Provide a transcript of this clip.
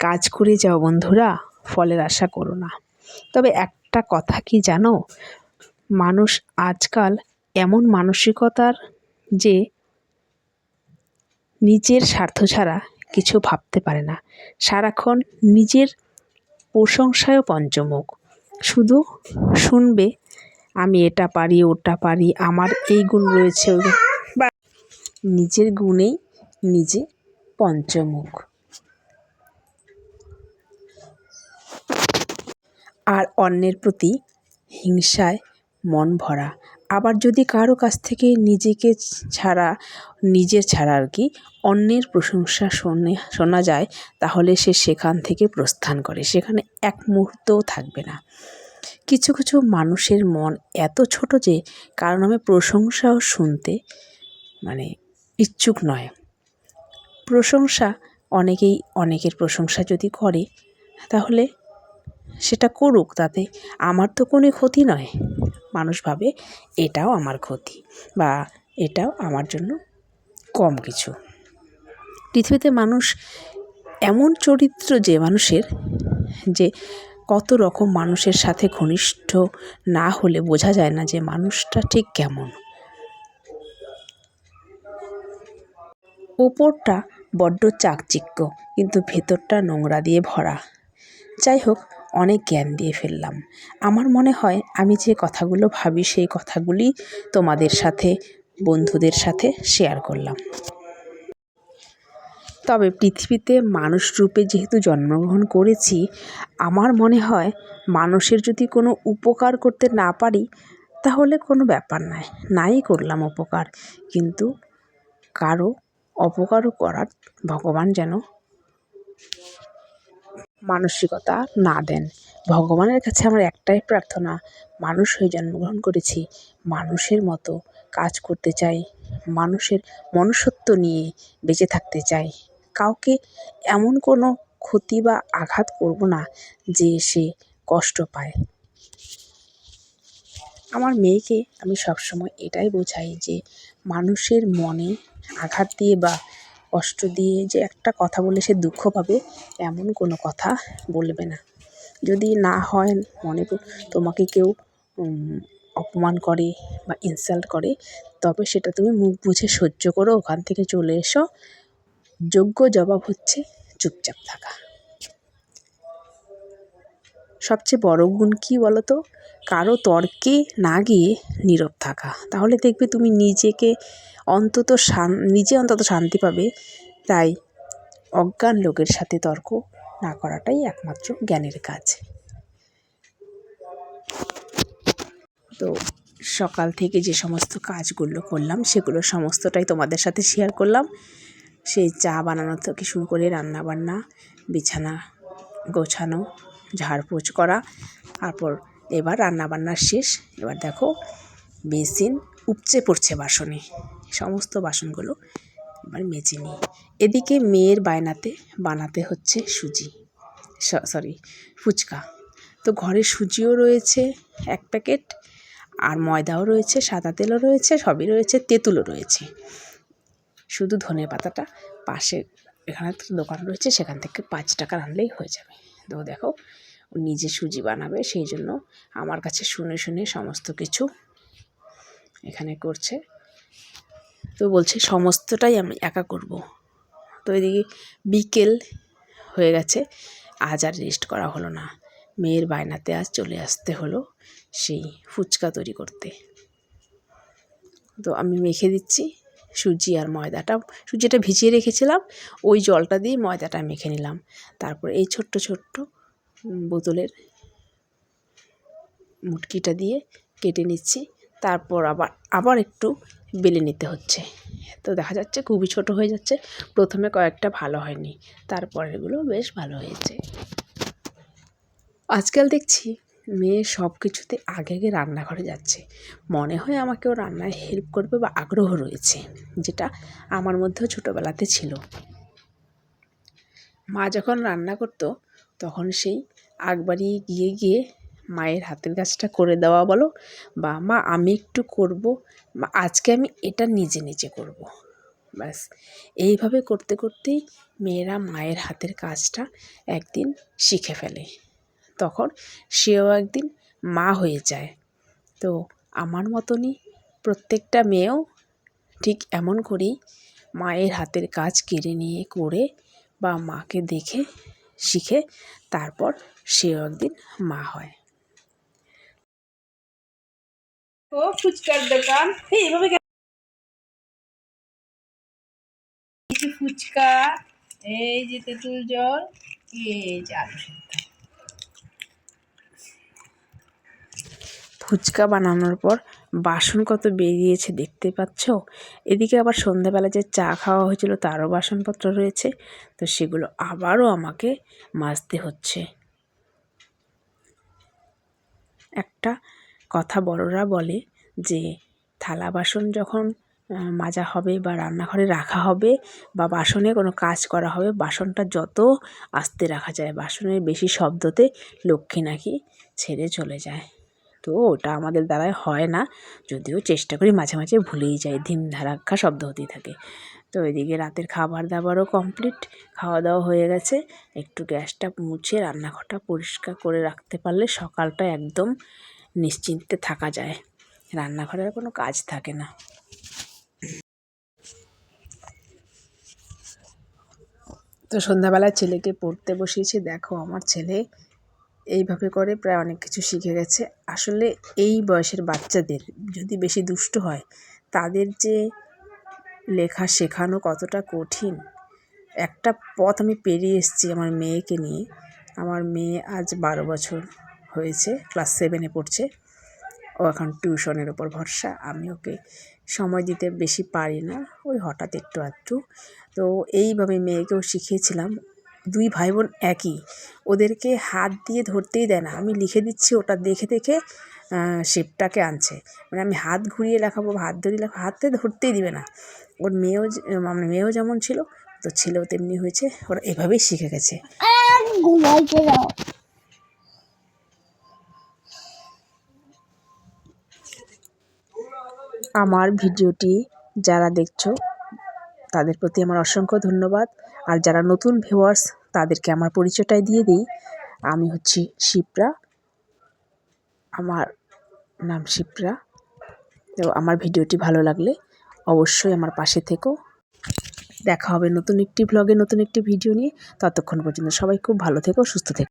কাজ করে যাও বন্ধুরা, ফলের আশা করো না। তবে একটা কথা কি জানো? মানুষ আজকাল এমন মানসিকতার যে নিজের স্বার্থ ছাড়া কিছু ভাবতে পারে না। সারাক্ষণ নিজের প্রশংসায় পঞ্চমুখ। শুধু শুনবে, আমি এটা পারি, ওটা পারি, আমার এই গুণ রয়েছে বা নিজের গুণেই নিজে পঞ্চমুখ। আর অন্যের প্রতি হিংসায় মন ভরা। আবার যদি কারও কাছ থেকে নিজেকে ছাড়া, নিজের ছাড়া আর কি অন্যের প্রশংসা শোনে, শোনা যায়, তাহলে সে সেখান থেকে প্রস্থান করে। সেখানে এক মুহূর্তও থাকবে না। কিছু কিছু মানুষের মন এত ছোট যে কারও নামে প্রশংসাও শুনতে মানে ইচ্ছুক নয়। প্রশংসা, অনেকেই অনেকের প্রশংসা যদি করে, তাহলে সেটা করুক তাতে আমার তো কোনো ক্ষতি নয়। মানুষ ভাবে এটাও আমার ক্ষতি বা এটাও আমার জন্য কম কিছু। পৃথিবীতে মানুষ এমন চরিত্র যে মানুষের, যে কত রকম মানুষের সাথে ঘনিষ্ঠ না হলে বোঝা যায় না যে মানুষটা ঠিক কেমন। ওপরটা বড্ড চাকচিক্য, কিন্তু ভেতরটা নোংরা দিয়ে ভরা। যাই হোক অনেক জ্ঞান দিয়ে ফেললাম। আমার মনে হয় আমি যে কথাগুলো ভাবি সেই কথাগুলি তোমাদের সাথে, বন্ধুদের সাথে শেয়ার করলাম। তবে পৃথিবীতে মানুষ রূপে যেহেতু জন্মগ্রহণ করেছি, আমার মনে হয় মানুষের যদি কোনো উপকার করতে না পারি, তাহলে কোনো ব্যাপার নয়। নাই করলাম উপকার, কিন্তু কারও অপকারও করার ভগবান যেন মানসিকতা না দেন। ভগবানের কাছে আমার একটাই প্রার্থনা, মানুষ হয়ে জন্মগ্রহণ করেছি, মানুষের মতো কাজ করতে চাই, মানুষের মনুষ্যত্ব নিয়ে বেঁচে থাকতে চাই। কাউকে এমন কোনো ক্ষতি বা আঘাত করব না যে সে কষ্ট পায়। আমার মেয়েকে আমি সবসময় এটাই বোঝাই যে, মানুষের মনে আঘাত দিয়ে বা কষ্ট দিয়ে যে একটা কথা বলে সে দুঃখ পাবে, এমন কোনো কথা বলবে না। যদি না হয় মনে তোমাকে কেউ অপমান করে বা ইনসাল্ট করে, তবে সেটা তুমি মুখ বুঝে সহ্য করো, ওখান থেকে চলে এসো। যোগ্য জবাব হচ্ছে চুপচাপ থাকা। সবচেয়ে বড় গুণ কী বলো তো কারও তর্কে না গিয়ে নীরব থাকা। তাহলে দেখবে তুমি নিজেকে অন্তত শান, নিজে অন্তত শান্তি পাবে। তাই অজ্ঞান লোকের সাথে তর্ক না করাটাই একমাত্র জ্ঞানের কাজ। তো সকাল থেকে যে সমস্ত কাজগুলো করলাম, সেগুলো সমস্তটাই তোমাদের সাথে শেয়ার করলাম। সেই চা বানানো থেকে শুরু করে রান্নাবান্না, বিছানা গোছানো, ঝাড়পোছ করা, তারপর এবার রান্নাবান্নার শেষ। এবার দেখো বেসিন উপচে পড়ছে বাসনে। সমস্ত বাসনগুলো এবার মেজে নিই। এদিকে মেয়ের বায়নাতে বানাতে হচ্ছে সুজি। সরি ফুচকা। তো ঘরে সুজিও রয়েছে এক প্যাকেট, আর ময়দাও রয়েছে, সাদা তেলও রয়েছে, সবই রয়েছে, তেঁতুলও রয়েছে। শুধু ধনে পাতাটা পাশে এখানে দোকান রয়েছে, সেখান থেকে পাঁচ টাকা আনলেই হয়ে যাবে। তো দেখো নিজে সুজি বানাবে, সেই জন্য আমার কাছে শুনে শুনে সমস্ত কিছু এখানে করছে। তো বলছে, সমস্তটাই আমি একা করব। তো এদিকে বিকেল হয়ে গেছে, আজ আর রেস্ট করা হলো না। মেয়ের বায়নাতে আজ চলে আসতে হলো সেই ফুচকা তৈরি করতে। তো আমি মেখে দিচ্ছি সুজি আর ময়দাটা। সুজিটা ভিজিয়ে রেখেছিলাম, ওই জলটা দিয়ে ময়দাটা মেখে নিলাম। তারপর এই ছোট্ট ছোট্ট বোতলের মুটকিটা দিয়ে কেটে নিচ্ছি। তারপর আবার আবার একটু বেলে নিতে হচ্ছে। তো দেখা যাচ্ছে খুবই ছোট হয়ে যাচ্ছে। প্রথমে কয়েকটা ভালো হয়নি। তারপরেরগুলো বেশ ভালো হয়েছে। আজকাল দেখছি মেয়ে সব কিছুতে আগে আগে রান্নাঘরে যাচ্ছে। মনে হয় আমাকেও রান্নায় হেল্প করবে বা আগ্রহ রয়েছে, যেটা আমার মধ্যেও ছোটোবেলাতে ছিল। মা যখন রান্না করতো, তখন সেই আগবাড়ি গিয়ে গিয়ে মায়ের হাতের কাজটা করে দেওয়া বলো বা, মা, আমি একটু করব। মা, আজকে আমি এটা নিজে নিজে করব। ব্যাস। এইভাবে করতে, করতেই মেয়েরা মায়ের হাতের কাজটা একদিন শিখে ফেলে। তখন সেও একদিন মা হয়ে যায়। তো আমার মতনই প্রত্যেকটা মেয়েও ঠিক এমন করেই মায়ের হাতের কাজ কেড়ে নিয়ে, করে বা মাকে দেখে, শিখে তারপর সেও একদিন মা হয়। ও ফুচকার দোকান। এই এভাবে কেন? ফুচকা এই যে তেঁতুল জল এই যে আলু ফুচকা বানানোর পর বাসন কত বেরিয়েছে দেখতে পাচ্ছ? এদিকে আবার সন্ধ্যাবেলা যে চা খাওয়া হয়েছিল তারও বাসনপত্র রয়েছে তো সেগুলো আবারও আমাকে মাজতে হচ্ছে। একটা কথা বড়রা বলে যে, থালা বাসন যখন মাজা হবে বা রান্নাঘরে রাখা হবে বা বাসনে কোনো কাজ করা হবে, বাসনটা যত আস্তে রাখা যায়, বাসনের বেশি শব্দতে লক্ষ্মী নাকি ছেড়ে চলে যায়। তো ওটা আমাদের দ্বারায় হয় না, যদিও চেষ্টা করি মাঝে মাঝে ভুলেই যাই ধিম ধারাক্কা শব্দ হতেই থাকে। তো এদিকে রাতের খাবার দাবারও কমপ্লিট খাওয়া দাওয়া হয়ে গেছে। একটু গ্যাসটা মুছে রান্নাঘরটা পরিষ্কার করে রাখতে পারলে সকালটা একদম নিশ্চিন্তে থাকা যায়। রান্নাঘরের কোনো কাজ থাকে না। তো সন্ধ্যাবেলায় ছেলেকে পড়তে বসিয়েছি। দেখো, আমার ছেলে এইভাবে করে প্রায় অনেক কিছু শিখে গেছে। আসলে এই বয়সের বাচ্চাদের যদি বেশি দুষ্ট হয়, তাদের যে লেখা শেখানো কতটা কঠিন? একটা পথ আমি পেরিয়ে এসেছি আমার মেয়েকে নিয়ে। আমার মেয়ে আজ বারো বছর হয়েছে ক্লাস সেভেনে পড়ছে। ও এখন টিউশনের ওপর ভরসা। আমি ওকে সময় দিতে বেশি পারি না। ওই হঠাৎ একটু আধটু। তো এইভাবে মেয়েকেও শিখিয়েছিলাম। দুই ভাই বোন একই। ওদেরকে হাত দিয়ে ধরতেই দেয় না। আমি লিখে দিচ্ছি, ওটা দেখে দেখে শেপটাকে আনছে। মানে আমি হাত ঘুরিয়ে লেখাবো, হাত ধরিয়ে লেখাবো, হাতে ধরতেই দিবে না। ওর মেয়েও মানে মেয়েও যেমন ছিল, তো ছেলেও তেমনি হয়েছে, ওরা এভাবেই শিখে গেছে। আমার ভিডিওটি যারা দেখছ, তাদের প্রতি আমার অসংখ্য ধন্যবাদ। আর যারা নতুন ভিউয়ার্স তাদেরকে আমার পরিচয়টাই দিয়ে দিই। আমি হচ্ছি শিপ্রা। আমার নাম শিপ্রা। তো আমার ভিডিওটি ভালো লাগলে অবশ্যই আমার পাশে থেকো। দেখা হবে নতুন একটি ব্লগে নতুন একটি ভিডিও নিয়ে। ততক্ষণ পর্যন্ত সবাই খুব ভালো থেকো, সুস্থ থেকো।